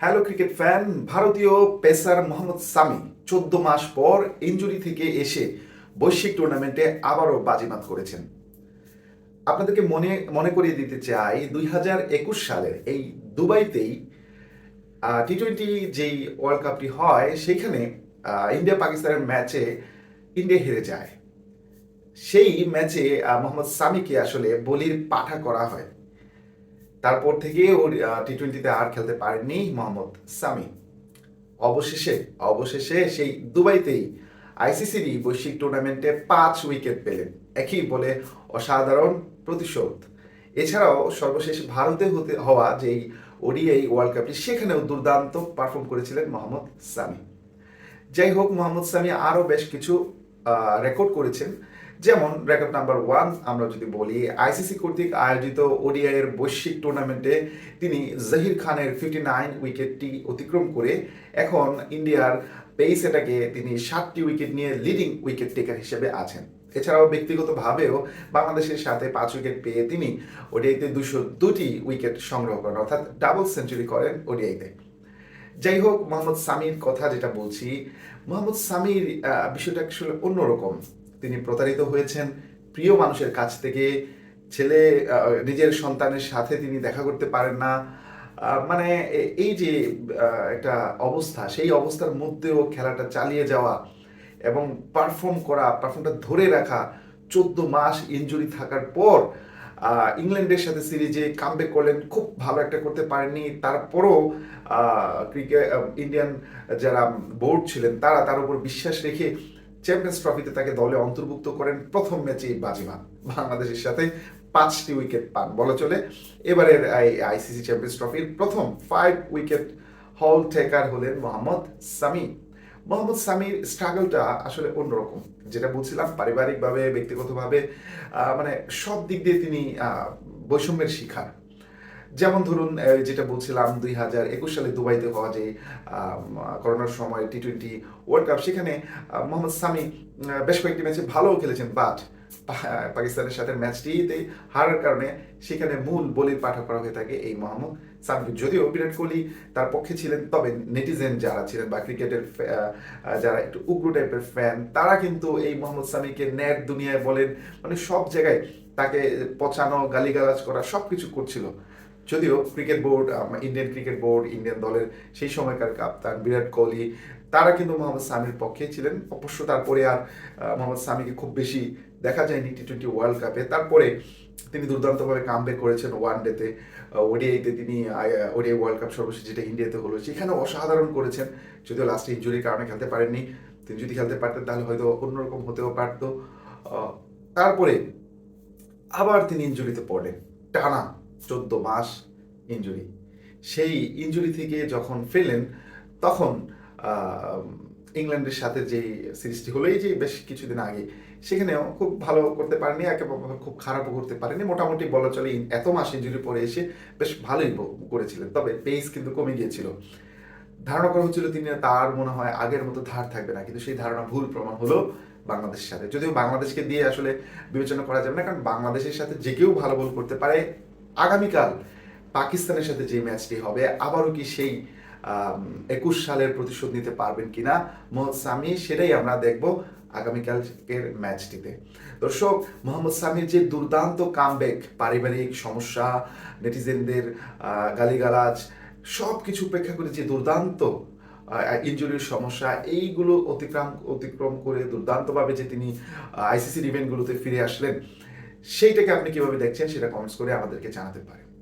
Hello cricket fan ভারতীয় pacer Mohammad Shami চোদ্দ মাস পর ইঞ্জুরি থেকে এসে বৈশ্বিক টুর্নামেন্টে আবারও বাজিমাত করেছেন। আপনাদেরকে মনে মনে করিয়ে দিতে চাই, দুই হাজার একুশ সালের এই দুবাইতেই টি টোয়েন্টি যেই ওয়ার্ল্ড কাপটি হয়, সেখানে ইন্ডিয়া পাকিস্তানের ম্যাচে ইন্ডিয়া হেরে যায়। সেই ম্যাচে মোহাম্মদ সামিকে আসলে বলির পাঠা করা হয়। তারপর থেকে ওর টি টোয়েন্টিতে আর খেলতে পারেননি মোহাম্মদ সামি। অবশেষে অবশেষে সেই দুবাইতেই আইসিসির বৈশ্বিক টুর্নামেন্টে পাঁচ উইকেট পেলেন। একই বলে অসাধারণ প্রতিশোধ। এছাড়াও সর্বশেষ ভারতে হতে, হওয়া যেই ওডিআই ওয়ার্ল্ড কাপটি সেখানেও দুর্দান্ত পারফর্ম করেছিলেন মোহাম্মদ সামি। যাই হোক, মোহাম্মদ সামি আরও বেশ কিছু রেকর্ড করেছেন। যেমন রেকর্ড নাম্বার ওয়ান, আমরা যদি বলি, আইসিসি কর্তৃক আয়োজিত ওডিআই এর বৈশ্বিক টুর্নামেন্টে তিনি জাহির খানের ফিফটি নাইন উইকেটটি অতিক্রম করে এখন ইন্ডিয়ার পেস এটাকে তিনি সাতটি উইকেট নিয়ে লিডিং উইকেট টেকার হিসেবে আছেন। এছাড়াও ব্যক্তিগতভাবেও বাংলাদেশের সাথে পাঁচ উইকেট পেয়ে তিনি ওডিআইতে দুশো দুটি উইকেট সংগ্রহ করেন, অর্থাৎ ডাবল সেঞ্চুরি করেন ওডিআইতে। যাই হোক, মোহাম্মদ সামির কথা যেটা বলছি, মোহাম্মদ সামির বিষয়টা আসলে অন্যরকম। তিনি প্রতারিত হয়েছেন। প্রিয় মানুষের কাছ থেকে ছেলে নিজের সন্তানের সাথে তিনি দেখা করতে পারেন না। মানে এই যে একটা অবস্থা, সেই অবস্থার মধ্যেও খেলাটা চালিয়ে যাওয়া এবং পারফর্ম করা পারফর্মটা ধরে রাখা, চোদ্দ মাস ইনজুরি থাকার পর ইংল্যান্ডের সাথে সিরিজে কামব্যাক করলেন, খুব ভালো একটা করতে পারেননি। তারপরও ক্রিকেট ইন্ডিয়ান যারা বোর্ড ছিলেন, তারা তার উপর বিশ্বাস রেখে চ্যাম্পিয়ন্স ট্রফিতে তাকে দলে অন্তর্ভুক্ত করেন প্রথম ম্যাচেই বাজিমাত বাংলাদেশের সাথে পাঁচটি উইকেট পান। বলা চলে, এবারের আইসিসি চ্যাম্পিয়ন্স ট্রফির প্রথম ফাইভ উইকেট হল টেকার হলেন মোহাম্মদ সামি। মোহাম্মদ সামির স্ট্রাগলটা আসলে অন্যরকম। যেটা বলছিলাম পারিবারিকভাবে, ব্যক্তিগতভাবে মানে সব দিক দিয়ে তিনি বৈষম্যের শিকার। যেমন ধরুন যেটা বলছিলাম, দুই হাজার একুশ সালে দুবাইতে হওয়া যে করোনার সময় টি টোয়েন্টি ওয়ার্ল্ড কাপ সেখানে মোহাম্মদ সামি বেশ কয়েকটি ম্যাচে ভালোও খেলেছেন বাট পাকিস্তানের সাথে ম্যাচটিতে হারার কারণে সেখানে মূল বলির পাঠক করা হয়ে থাকে এই মোহাম্মদ সামিকে যদিও বিরাট কোহলি তার পক্ষে ছিলেন, তবে নেটিজেন যারা ছিলেন বা ক্রিকেটের যারা একটু উগ্র টাইপের ফ্যান তারা কিন্তু এই মোহাম্মদ সামিকে ন্যাট দুনিয়ায় বলেন মানে সব জায়গায় তাকে পচানো, গালিগালাজ করা সব কিছু করছিল। যদিও cricket board Indian cricket board Indian দলের সেই সময়কার কাপ্তান বিরাট কোহলি, তারা কিন্তু মোহাম্মদ সামির পক্ষে ছিলেন। অবশ্য তারপরে আর মোহাম্মদ সামিকে খুব বেশি দেখা যায়নি টি টোয়েন্টি ওয়ার্ল্ড কাপে তারপরে তিনি দুর্দান্তভাবে কামব্যাক করেছেন ওয়ান ডেতে ওডিআইতে তিনি ওডিআই ওয়ার্ল্ড কাপ সর্বশেষ যেটা ইন্ডিয়াতে হলো সেখানে অসাধারণ করেছেন। যদিও লাস্টে ইঞ্জুরির কারণে খেলতে পারেননি। তিনি যদি খেলতে পারতেন, তাহলে হয়তো অন্যরকম হতেও পারত। তারপরে আবার তিনি ইঞ্জুরিতে পড়েন টানা চোদ্দ মাস ইঞ্জুরি সেই ইঞ্জুরি থেকে যখন ফেলেন, তখন ইংল্যান্ডের সাথে যে সিরিজটি হলো, এই যে বেশ কিছুদিন আগে, সেখানেও খুব ভালো করতে পারেনি একেবারে খুব খারাপও করতে পারেনি। মোটামুটি বলা চলে এত মাস ইঞ্জুরি পরে এসে বেশ ভালোই করেছিলেন, তবে পেস কিন্তু কমে গিয়েছিল। ধারণা করা হচ্ছিল তিনি তার মনে হয় আগের মতো ধার থাকবে না, কিন্তু সেই ধারণা ভুল প্রমাণ হলো বাংলাদেশের সাথে। যদিও বাংলাদেশকে দিয়ে আসলে বিবেচনা করা যাবে না, কারণ বাংলাদেশের সাথে যে কেউ ভালো বল করতে পারে আগামীকাল পাকিস্তানের সাথে যে ম্যাচটি হবে, আবারও কি সেই একুশ সালের প্রতিশোধ নিতে পারবেন কিনা মোহাম্মদ সামি, সেটাই আমরা দেখব আগামীকালের ম্যাচটিতে। দর্শক, মোহাম্মদ সামির যে দুর্দান্ত কামব্যাক পারিবারিক সমস্যা, নেটিজেনদের গালিগালাজ সব কিছু উপেক্ষা করে যে দুর্দান্ত ইঞ্জুরির সমস্যা, এইগুলো অতিক্রম অতিক্রম করে দুর্দান্তভাবে যে তিনি আইসিসির ইভেন্টগুলোতে ফিরে আসলেন সেইটাকে আপনি কীভাবে দেখছেন সেটা কমেন্টস করে আমাদেরকে জানাতে পারেন।